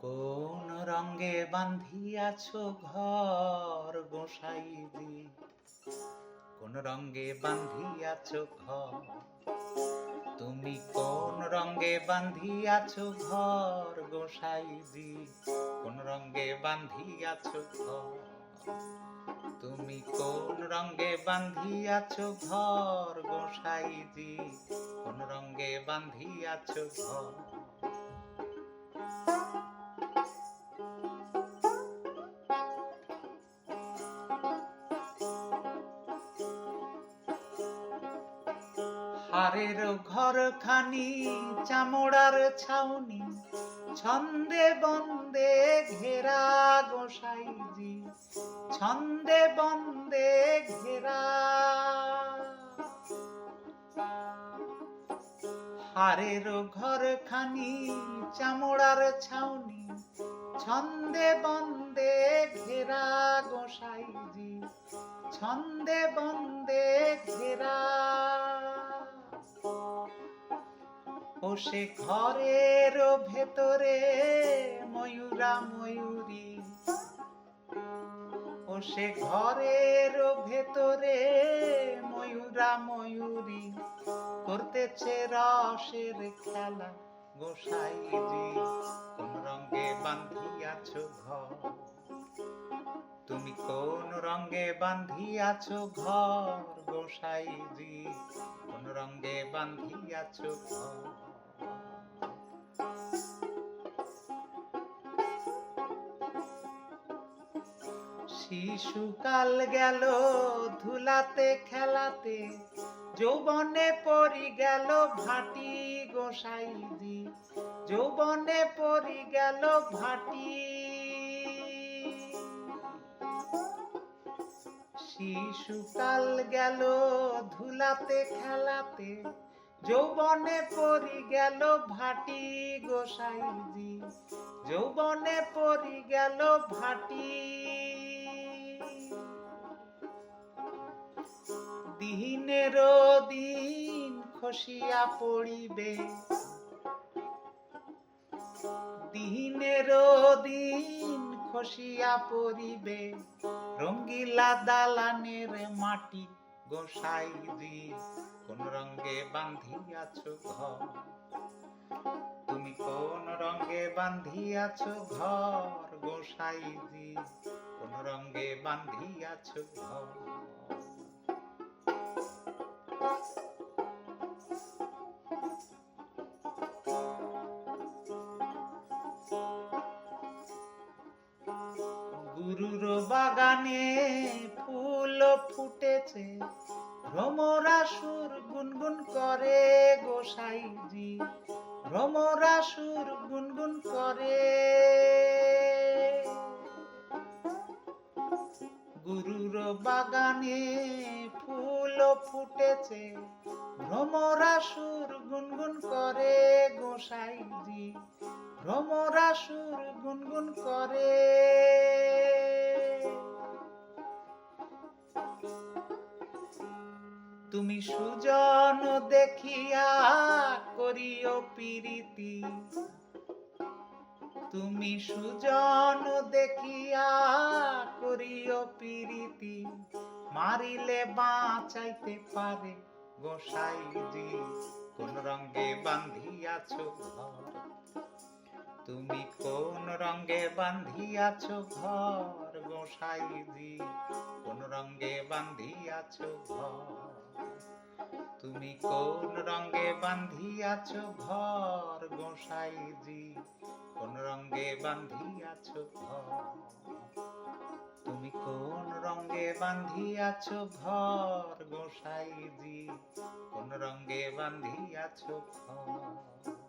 কোন রঙ্গে বান্ধিয়াছ ঘর গোসাইজি? কোন রঙ্গে বান্ধিয়াছ ঘর? তুমি কোন রঙ্গে বান্ধিয়াছ ঘর গোসাইজি? কোন রঙ্গে বান্ধিয়াছ ঘর? তুমি কোন রঙ্গে বান্ধিয়াছ ঘর গোসাইজি? কোন রঙ্গে বান্ধিয়াছ ঘর? হারের ঘর খানি চামড়ার ছাউনি, ছন্দে বন্দে ঘেরা গোসাইজি ছন্দে বন্দে ঘেরা। হারের ঘর খানি চামড়ার ছাউনি, ছন্দে বন্দে ঘেরা গোসাইজি ছন্দে বন্দে ঘেরা। ও সে ঘরের ভেতরে ময়ূরা ময়ূরী। ও সে ঘরের ভেতরে ময়ূরা ময়ূরী। করতেছে রসের খেলা গোসাইজি। কোন রঙ্গে বান্ধিয়াছ ঘর? তুমি কোন রঙ্গে বান্ধিয়াছ ঘর গোসাইজি? কোন রঙ্গে বান্ধিয়াছ ঘর? শিশুকাল গেল ধুলাতে খেলাতে, যৌবনে পরি গেল ভাটি গোসাইজি যৌবনে পরি গেল ভাটি। শিশুকাল গেল ধুলাতে খেলাতে যৌবনে পরি গেল ভাটি গোসাইজি। যৌবনে পরি গেল ভাটি। দিনের দিন খসিয়া পড়িবে। দিনের দিন খসিয়া পড়িবে। রঙ্গিলা দালানের মাটি গোসাইজি। কোন রঙ্গে বান্ধিয়াছ ঘর? তুমি কোন রঙ্গে বান্ধিয়াছ ঘর? গোসাইজি কোন রঙ্গে বান্ধিয়াছ ঘর? গুরুর বাগানে ফুল ফুটেছে। ভ্রমরা সুর গুনগুন করে গোসাইজি। ভ্রমরা সুর গুনগুন করে। গুরুর বাগানে ফুল ফুটেছে। ভ্রমরা সুর গুনগুন করে গোসাইজি। ভ্রমরা সুর গুনগুন করে। তুমি সুজন দেখিয়া করিও প্রীতি। তুমি সুজন দেখিয়া করিও প্রীতি। মারিলে বাঁচাইতে পারে গোসাইজি কোন রঙ্গে বান্ধিয়াছ ঘর? তুমি কোন রঙ্গে বান্ধিয়াছ ঘর গোসাইজি কোন রঙ্গে বান্ধিয়াছ ঘর? তুমি কোন রঙ্গে বান্ধিয়াছ ঘর গোসাইজি কোন রঙ্গে বান্ধিয়াছ ঘর? তুমি কোন রঙ্গে বান্ধিয়াছ ঘর গোসাইজি কোন রঙ্গে বান্ধিয়াছ ঘর?